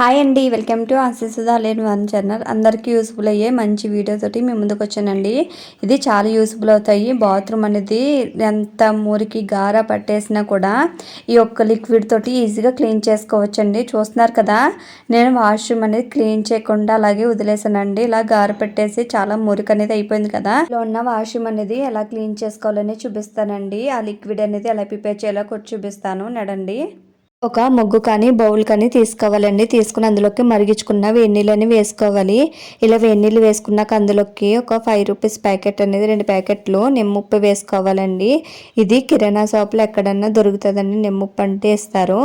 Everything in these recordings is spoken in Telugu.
హాయ్ అండి వెల్కమ్ టు ఆశీసుదా లేని వన్ ఛానల్ అందరికీ యూస్ఫుల్ అయ్యే మంచి వీడియోతోటి మేము మీ ముందుకు వచ్చానండి. ఇది చాలా యూస్ఫుల్ అవుతాయి. బాత్రూమ్ అనేది ఎంత మురికి గార పట్టేసినా కూడా ఈ ఒక్క లిక్విడ్ తోటి ఈజీగా క్లీన్ చేసుకోవచ్చండి. చూస్తున్నారు కదా నేను వాష్రూమ్ అనేది క్లీన్ చేయకుండా అలాగే వదిలేసానండి. ఇలా గార పెట్టేసి చాలా మురికి అనేది అయిపోయింది కదా. ఇలా ఉన్న వాష్రూమ్ అనేది ఎలా క్లీన్ చేసుకోవాలని చూపిస్తానండి. ఆ లిక్విడ్ అనేది ఎలా ప్రిపేర్ చేయాలో కూడా చూపిస్తాను. నడండి. ఒక ముగ్గు కానీ బౌల్ కానీ తీసుకోవాలండి. తీసుకుని అందులోకి మరిగించుకున్న వేడి వేసుకోవాలి. ఇలా వేడి వేసుకున్నాక అందులోకి ఒక ఫైవ్ రూపీస్ ప్యాకెట్ అనేది రెండు ప్యాకెట్లు నిమ్ముప్పు వేసుకోవాలండి. ఇది కిరాణా షాప్లో ఎక్కడన్నా దొరుకుతుందండి. నిమ్మప్పు అంటే ఇస్తారు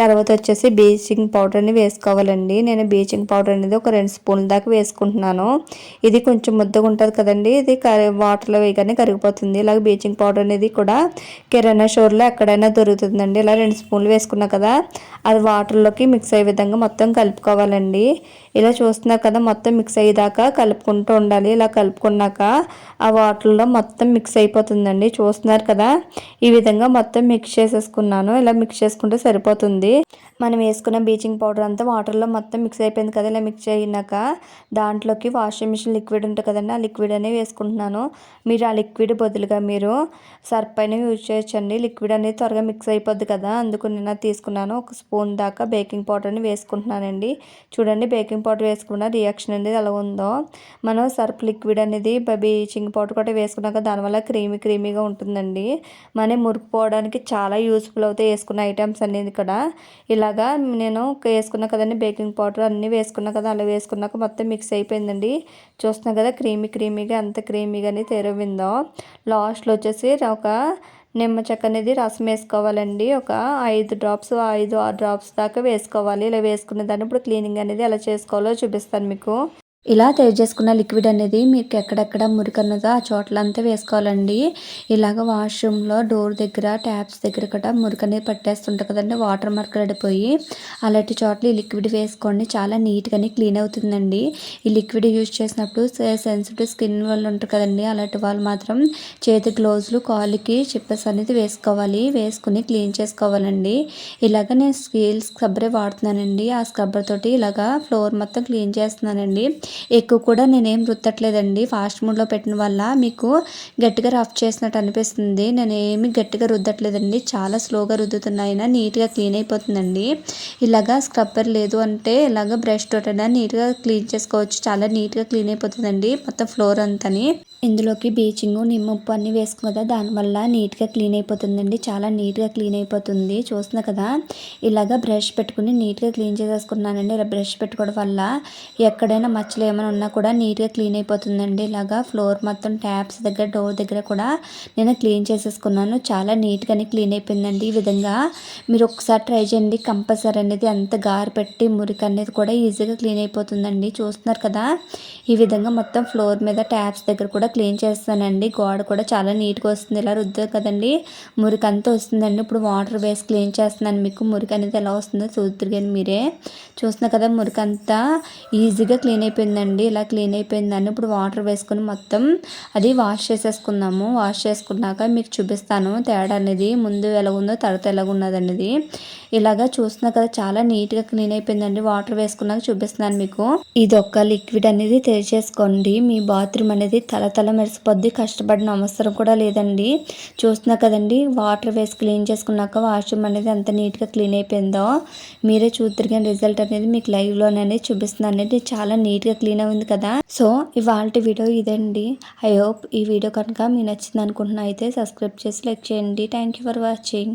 తర్వాత వచ్చేసి బీచింగ్ పౌడర్ని వేసుకోవాలండి. నేను బీచింగ్ పౌడర్ అనేది ఒక రెండు స్పూన్ల దాకా వేసుకుంటున్నాను. ఇది కొంచెం ముద్దగా ఉంటుంది కదండి. ఇది వాటర్లో వేయగానే కరిగిపోతుంది. ఇలాగ బీచింగ్ పౌడర్ అనేది కూడా కిరాణా స్టోర్లో ఎక్కడైనా దొరుకుతుందండి. ఇలా రెండు స్పూన్లు వేసుకున్నాక కదా? అది వాటర్లోకి మిక్స్ అయ్యే విధంగా మొత్తం కలుపుకోవాలండి. ఇలా చూస్తున్నారు కదా మొత్తం మిక్స్ అయ్యేదాకా కలుపుకుంటూ ఉండాలి. ఇలా కలుపుకున్నాక ఆ వాటర్లో మొత్తం మిక్స్ అయిపోతుందండి. చూస్తున్నారు కదా ఈ విధంగా మొత్తం మిక్స్ చేసేసుకున్నాను. ఇలా మిక్స్ చేసుకుంటే సరిపోతుంది. మనం వేసుకున్న బీచింగ్ పౌడర్ అంతా వాటర్లో మొత్తం మిక్స్ అయిపోయింది కదా ఇలా మిక్స్ అయినాక దాంట్లోకి వాషింగ్ మిషన్ లిక్విడ్ ఉంటుంది కదండి ఆ లిక్విడ్ అనేది వేసుకుంటున్నాను. మీరు ఆ లిక్విడ్ బదులుగా మీరు సర్ప్ అయినా యూజ్ చేయొచ్చండి. లిక్విడ్ అనేది త్వరగా మిక్స్ అయిపోద్ది కదా అందుకు నేను తీసుకున్నాను. ఒక స్పూన్ దాకా బేకింగ్ పౌడర్ని వేసుకుంటున్నానండి. చూడండి బేకింగ్ పౌడర్ వేసుకున్న రియాక్షన్ అనేది ఎలా ఉందో. మనం సర్ఫ్ లిక్విడ్ అనేది బీచింగ్ పౌడర్ కూడా వేసుకున్నాక దానివల్ల క్రీమీ క్రీమీగా ఉంటుందండి. మనం మురుకుపోవడానికి చాలా యూస్ఫుల్ అవుతాయి వేసుకున్న ఐటమ్స్ అనేది కూడా. ఇలాగా నేను వేసుకున్నా కదండి బేకింగ్ పౌడర్ అన్నీ వేసుకున్నా కదా అలా వేసుకున్నాక మొత్తం మిక్స్ అయిపోయిందండి. చూస్తున్నాం కదా క్రీమీ క్రీమీగా ఎంత క్రీమీగానే తెరవిందో. లాస్ట్లో వచ్చేసి ఒక నిమ్మ చెక్క అనేది రసం వేసుకోవాలండి. ఒక ఐదు డ్రాప్స్ ఐదు ఆరు డ్రాప్స్ దాకా వేసుకోవాలి. ఇలా వేసుకున్న దాన్ని ఇప్పుడు క్లీనింగ్ అనేది ఎలా చేసుకోవాలో చూపిస్తాను మీకు. ఇలా తయారు చేసుకున్న లిక్విడ్ అనేది మీకు ఎక్కడెక్కడ మురికన్నదో ఆ చోట్లంతా వేసుకోవాలండి. ఇలాగ వాష్రూమ్లో డోర్ దగ్గర ట్యాప్స్ దగ్గర కూడా మురికనే అనేది పట్టేస్తుంటుంది కదండి. వాటర్ మరకడిపోయి అలాంటి చోట్ల ఈ లిక్విడ్ వేసుకోండి. చాలా నీట్గానే క్లీన్ అవుతుందండి. ఈ లిక్విడ్ యూజ్ చేసినప్పుడు సెన్సిటివ్ స్కిన్ వాళ్ళు ఉంటారు కదండి. అలాంటి వాళ్ళు మాత్రం చేతి గ్లోవ్స్లు కాలుకి చిప్పస్ అనేది వేసుకోవాలి. వేసుకుని క్లీన్ చేసుకోవాలండి. ఇలాగ నేను స్కీల్ స్క్రబ్బరే వాడుతున్నానండి. ఆ స్క్రబ్బర్ తోటి ఇలాగా ఫ్లోర్ మొత్తం క్లీన్ చేస్తున్నానండి. ఎక్కువ కూడా నేనేం రుద్దట్లేదండి. ఫాస్ట్ మూడ్లో పెట్టిన వల్ల మీకు గట్టిగా రఫ్ చేసినట్టు అనిపిస్తుంది. నేను ఏమి గట్టిగా రుద్దట్లేదండి. చాలా స్లోగా రుద్దుతున్నాయినా నీట్గా క్లీన్ అయిపోతుందండి. ఇలాగా స్క్రబ్బర్ లేదు అంటే ఇలాగ బ్రష్ తోటైనా నీట్గా క్లీన్ చేసుకోవచ్చు. చాలా నీట్గా క్లీన్ అయిపోతుందండి మొత్తం ఫ్లోర్ అంతని. ఇందులోకి బీచింగ్ నిమ్మప్పు అన్నీ వేసుకున్న కదా దానివల్ల నీట్గా క్లీన్ అయిపోతుందండి. చాలా నీట్గా క్లీన్ అయిపోతుంది. చూస్తున్నా కదా ఇలాగ బ్రష్ పెట్టుకుని నీట్గా క్లీన్ చేసేసుకున్నానండి. ఇలా బ్రష్ పెట్టుకోవడం వల్ల ఎక్కడైనా మచ్చలు ఏమైనా ఉన్నా కూడా నీట్గా క్లీన్ అయిపోతుందండి. ఇలాగా ఫ్లోర్ మొత్తం ట్యాప్స్ దగ్గర డోర్ దగ్గర కూడా నేను క్లీన్ చేసేసుకున్నాను. చాలా నీట్గానే క్లీన్ అయిపోయిందండి ఈ విధంగా. మీరు ఒకసారి ట్రై చేయండి. కంపల్సరీ అనేది అంత గారు పెట్టి మురికి అనేది కూడా ఈజీగా క్లీన్ అయిపోతుందండి. చూస్తున్నారు కదా? ఈ విధంగా మొత్తం ఫ్లోర్ మీద ట్యాప్స్ దగ్గర కూడా క్లీన్ చేస్తానండి. గోడ కూడా చాలా నీట్గా వస్తుంది. ఇలా రుద్దు కదండి? మురికి అంతా వస్తుందండి. ఇప్పుడు వాటర్ వేసి క్లీన్ చేస్తున్నాను. మీకు మురికి అనేది ఎలా వస్తుందో చూద్దరు కానీ మీరే. చూస్తున్నారు కదా? మురికి అంతా ఈజీగా క్లీన్ అయిపోయింది. అయిపోయిందండి ఇలా క్లీన్ అయిపోయిందని ఇప్పుడు వాటర్ వేసుకుని మొత్తం అది వాష్ చేసేసుకుందాము. వాష్ చేసుకున్నాక మీకు చూపిస్తాను తేడా అనేది ముందు ఎలాగుందో తర్వాత ఎలాగ అనేది. ఇలాగా చూస్తున్నా కదా చాలా నీట్గా క్లీన్ అయిపోయిందండి. వాటర్ వేసుకున్నాక చూపిస్తున్నాను మీకు. ఇది ఒక్క లిక్విడ్ అనేది తెరిచేసుకోండి. మీ బాత్రూమ్ అనేది తల తల మెరిసిపోద్ది కష్టపడిన అవసరం కూడా లేదండి. చూస్తున్నా కదండి వాటర్ వేసి క్లీన్ చేసుకున్నాక వాష్రూమ్ అనేది ఎంత నీట్గా క్లీన్ అయిపోయిందో. మీరే చూద్దరు రిజల్ట్ అనేది మీకు లైవ్లోనే చూపిస్తుంది అనేది చాలా నీట్గా క్లీన్ అయింది కదా. సో ఇవాళ వీడియో ఇదండి. ఐ హోప్ ఈ వీడియో కనుక మీకు నచ్చింది అనుకుంటున్నా అయితే సబ్స్క్రైబ్ చేసి లైక్ చేయండి. Thank for watching